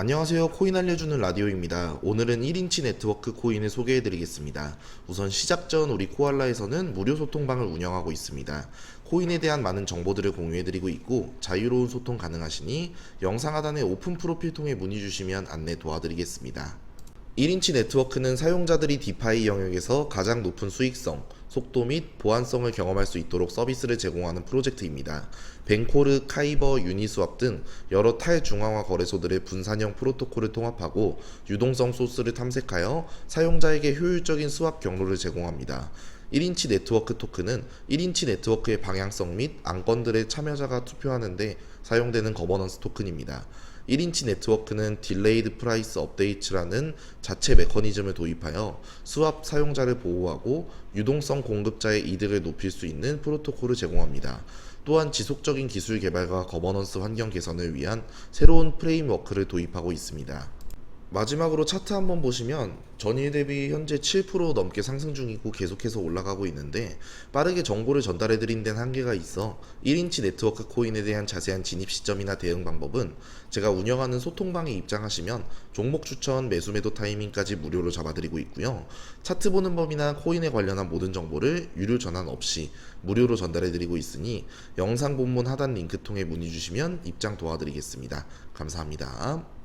안녕하세요. 코인 알려주는 라디오입니다. 오늘은 1인치 네트워크 코인을 소개해 드리겠습니다. 우선 시작 전 우리 코알라에서는 무료 소통방을 운영하고 있습니다. 코인에 대한 많은 정보들을 공유해 드리고 있고 자유로운 소통 가능하시니 영상 하단에 오픈 프로필 통해 문의 주시면 안내 도와드리겠습니다. 1인치 네트워크는 사용자들이 디파이 영역에서 가장 높은 수익성, 속도 및 보안성을 경험할 수 있도록 서비스를 제공하는 프로젝트입니다. 벤코르, 카이버, 유니스왑 등 여러 탈중앙화 거래소들의 분산형 프로토콜을 통합하고 유동성 소스를 탐색하여 사용자에게 효율적인 스왑 경로를 제공합니다. 1인치 네트워크 토큰은 1인치 네트워크의 방향성 및 안건들의 참여자가 투표하는데 사용되는 거버넌스 토큰입니다. 1인치 네트워크는 딜레이드 프라이스 업데이트라는 자체 메커니즘을 도입하여 수압 사용자를 보호하고 유동성 공급자의 이득을 높일 수 있는 프로토콜을 제공합니다. 또한 지속적인 기술 개발과 거버넌스 환경 개선을 위한 새로운 프레임워크를 도입하고 있습니다. 마지막으로 차트 한번 보시면 전일 대비 현재 7% 넘게 상승 중이고 계속해서 올라가고 있는데 빠르게 정보를 전달해 드린 데는 한계가 있어 1인치 네트워크 코인에 대한 자세한 진입 시점이나 대응 방법은 제가 운영하는 소통방에 입장하시면 종목 추천, 매수 매도 타이밍까지 무료로 잡아드리고 있고요. 차트 보는 법이나 코인에 관련한 모든 정보를 유료 전환 없이 무료로 전달해 드리고 있으니 영상 본문 하단 링크 통해 문의 주시면 입장 도와드리겠습니다. 감사합니다.